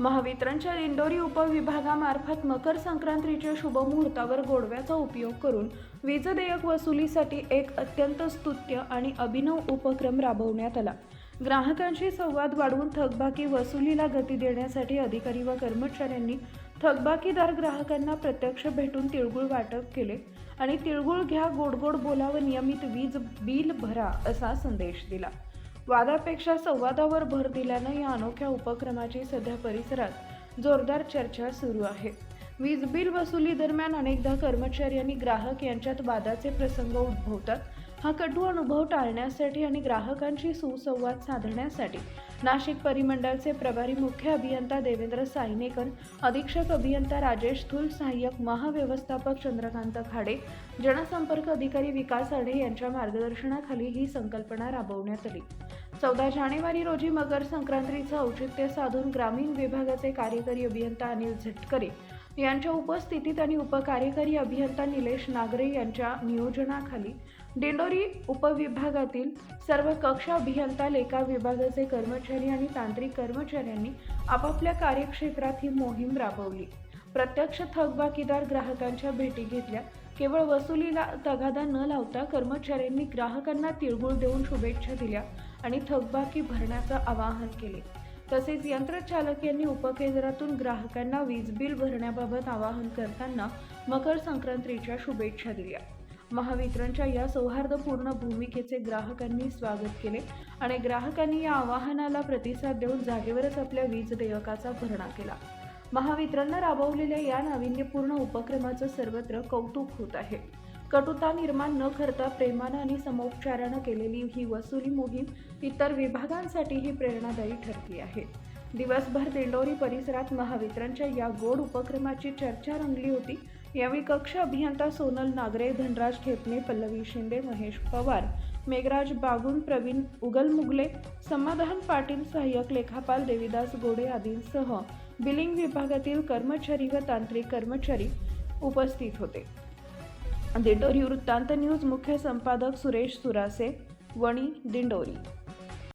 महावितरणच्या दिंडोरी उपविभागामार्फत मकर संक्रांतीच्या शुभमुहूर्तावर गोडव्याचा उपयोग करून वीज देयक वसुलीसाठी एक अत्यंत स्तुत्य आणि अभिनव उपक्रम राबवण्यात आला. ग्राहकांशी संवाद वाढवून थकबाकी वसुलीला गती देण्यासाठी अधिकारी व कर्मचाऱ्यांनी थकबाकीदार ग्राहकांना प्रत्यक्ष भेटून तिळगुळ वाटप केले आणि तिळगुळ घ्या गोड गोड बोला व नियमित वीज बिल भरा असा संदेश दिला. वादापेक्षा संवादावर भर दिल्यानं या अनोख्या उपक्रमाची सध्या परिसरात जोरदार चर्चा सुरू आहे. वीज बिल वसुली दरम्यान अनेकदा कर्मचारी आणि ग्राहक यांच्यात वादाचे प्रसंग उद्भवतात. हा कटू अनुभव टाळण्यासाठी आणि ग्राहकांशी सुसंवाद साधण्यासाठी. नाशिक परिमंडळचे प्रभारी मुख्य अभियंता देवेंद्र सायनेकर अधीक्षक अभियंता राजेश थुल सहाय्यक महाव्यवस्थापक चंद्रकांत खाडे जनसंपर्क अधिकारी विकास आढे यांच्या मार्गदर्शनाखाली ही संकल्पना राबवण्यात आली. चौदा जानेवारी रोजी मकर संक्रांतीचं औचित्य साधून ग्रामीण विभागाचे कार्यकारी अभियंता अनिल झटकरे यांच्या उपस्थितीत आणि उपकार्यकारी अभियंता निलेश नागरे यांच्या नियोजनाखाली दिंडोरी उपविभागातील सर्व कक्ष अभियंता लेखा विभागाचे कर्मचारी आणि तांत्रिक कर्मचाऱ्यांनी आपापल्या कार्यक्षेत्रात ही मोहीम राबवली. प्रत्यक्ष थकबाकीदार ग्राहकांच्या भेटी घेतल्या. केवळ वसुलीला तगादा न लावता कर्मचाऱ्यांनी ग्राहकांना तिळगुळ देऊन शुभेच्छा दिल्या आणि थकबाकी भरण्याचं आवाहन केले. तसेच यंत्रचालक यांनी उपकेंद्रातून ग्राहकांना वीज बिल भरण्याबाबत आवाहन करताना मकर संक्रांतीच्या शुभेच्छा दिल्या. महावितरणच्या या सौहार्दपूर्ण भूमिकेचे ग्राहकांनी स्वागत केले आणि ग्राहकांनी या आवाहनाला प्रतिसाद देऊन जागेवरच आपल्या वीज देयकाचा भरणा केला. महावितरणनं राबवलेल्या या नाविन्यपूर्ण उपक्रमाचं सर्वत्र कौतुक होत आहे. कटुता निर्माण न करता प्रेमानं आणि समोपचारानं केलेली ही वसुली मोहीम इतर विभागांसाठीही प्रेरणादायी ठरली आहे. दिवसभर दिंडोरी परिसरात महावितरणच्या या गोड उपक्रमाची चर्चा रंगली होती. यावेळी कक्ष अभियंता सोनल नागरे धनराज खेपणे पल्लवी शिंदे महेश पवार मेघराज बागुन प्रवीण उगलमुगले समाधान पाटील सहाय्यक लेखापाल देविदास गोडे आदींसह बिलिंग विभागातील कर्मचारी व तांत्रिक कर्मचारी उपस्थित होते. दिंडोरी वृत्तांत न्यूज मुख्य संपादक सुरेश सुरासे वणी दिंडोरी.